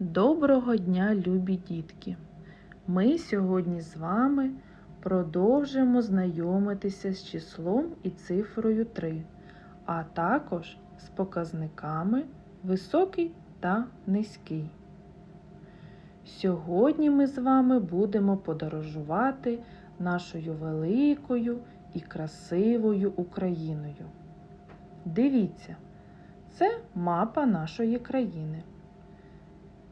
Доброго дня, любі дітки! Ми сьогодні з вами продовжимо знайомитися з числом і цифрою 3, а також з показниками високий та низький. Сьогодні ми з вами будемо подорожувати нашою великою і красивою Україною. Дивіться, це мапа нашої країни.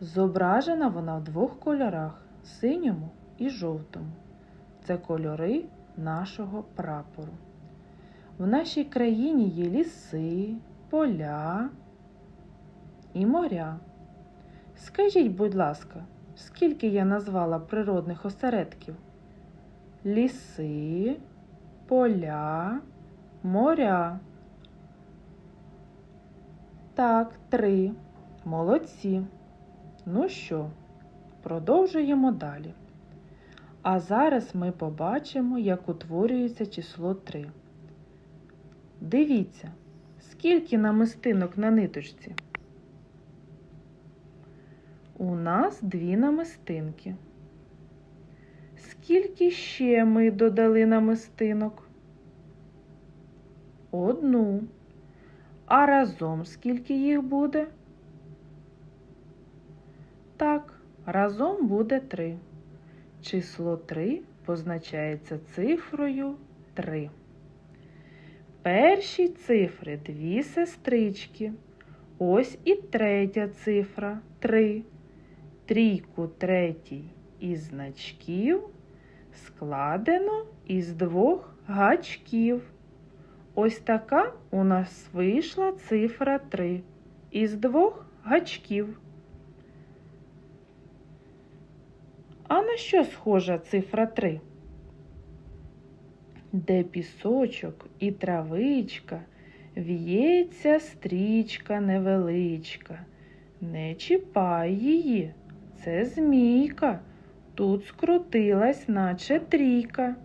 Зображена вона в двох кольорах синьому і жовтому. Це кольори нашого прапору. В нашій країні є ліси, поля і моря. Скажіть, будь ласка, скільки я назвала природних осередків? Ліси, поля, моря. Так, три. Молодці. Ну що, продовжуємо далі. А зараз ми побачимо, як утворюється число 3. Дивіться, скільки намистинок на ниточці. У нас дві намистинки. Скільки ще ми додали намистинок? Одну. А разом скільки їх буде? Так, разом буде 3. Число 3 позначається цифрою 3. Перші цифри дві сестрички. Ось і третя цифра 3. Трійку третій із значків складено із двох гачків. Ось така у нас вийшла цифра 3 із двох гачків. А на що схожа цифра 3? Де пісочок і травичка, в'ється стрічка невеличка. Не чіпай її, це змійка. Тут скрутилась, наче трійка.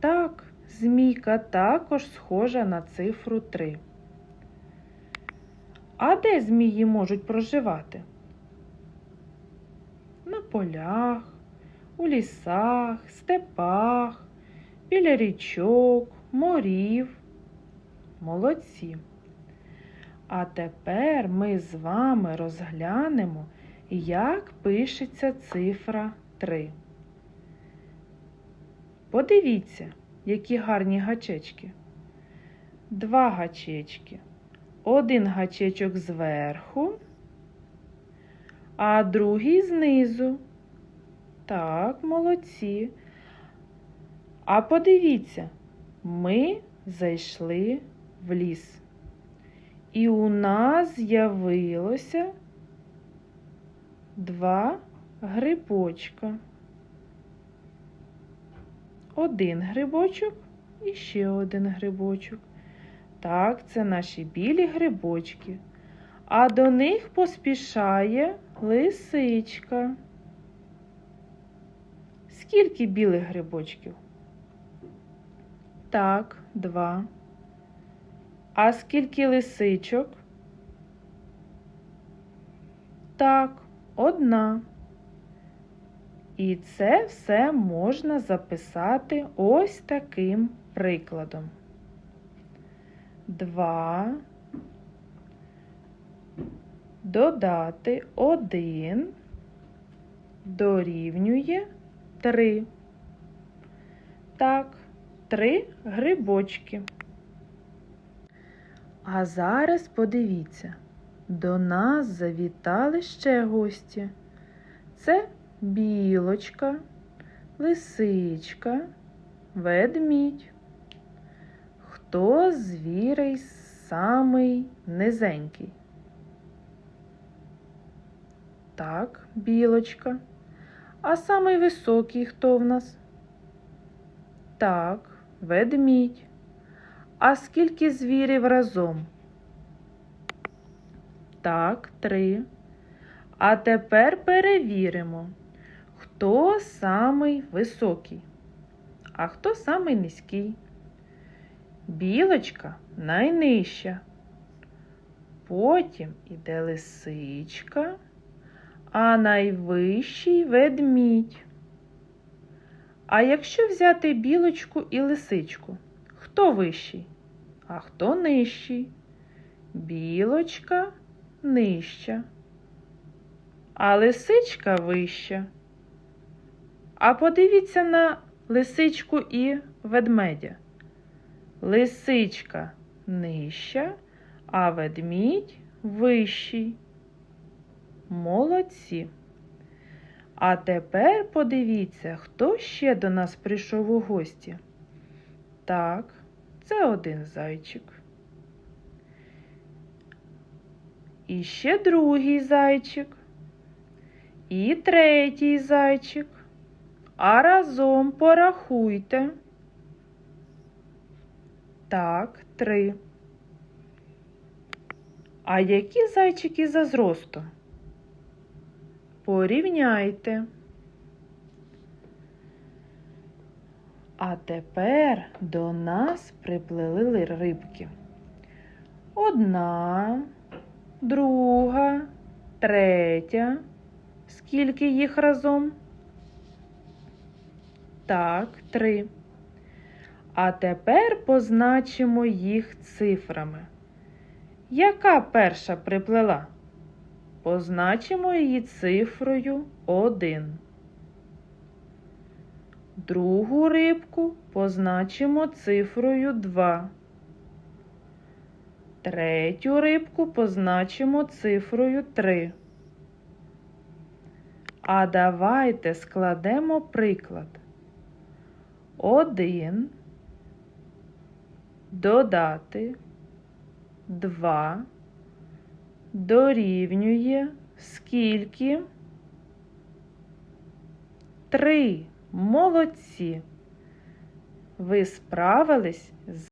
Так, змійка також схожа на цифру 3. А де змії можуть проживати? Полях, у лісах, степах, біля річок, морів. Молодці. А тепер ми з вами розглянемо, як пишеться цифра 3. Подивіться, які гарні гачечки. Два гачечки. Один гачечок зверху а другий знизу. Так, молодці. А подивіться, ми зайшли в ліс. І у нас з'явилося два грибочка. Один грибочок і ще один грибочок. Так, це наші білі грибочки. А до них поспішає Лисичка. Скільки білих грибочків? Так, два. А скільки лисичок? Так, одна. І це все можна записати ось таким прикладом. Два додати 1 дорівнює 3. Так, 3 грибочки. А зараз подивіться, до нас завітали ще гості. Це білочка, лисичка, ведмідь. Хто з звірей самий низенький? Так, білочка. А самий високий хто в нас? Так, ведмідь. А скільки звірів разом? Так, три. А тепер перевіримо, хто самий високий, а хто самий низький. Білочка найнижча. Потім іде лисичка, а найвищий ведмідь. А якщо взяти білочку і лисичку, хто вищий, а хто нижчий? Білочка нижча, а лисичка вища. А подивіться на лисичку і ведмедя. Лисичка нижча, а ведмідь вищий. Молодці. А тепер подивіться, хто ще до нас прийшов у гості. Так, це один зайчик. І ще другий зайчик. І третій зайчик. А разом порахуйте. Так, три. А які зайчики за зростом? Порівняйте. А тепер до нас приплили рибки. Одна, друга, третя. Скільки їх разом? Так, три. А тепер позначимо їх цифрами. Яка перша приплила? Позначимо її цифрою 1. Другу рибку позначимо цифрою 2. Третю рибку позначимо цифрою 3. А давайте складемо приклад. 1 додати 2 дорівнює скільки? Три. Молодці. Ви справились з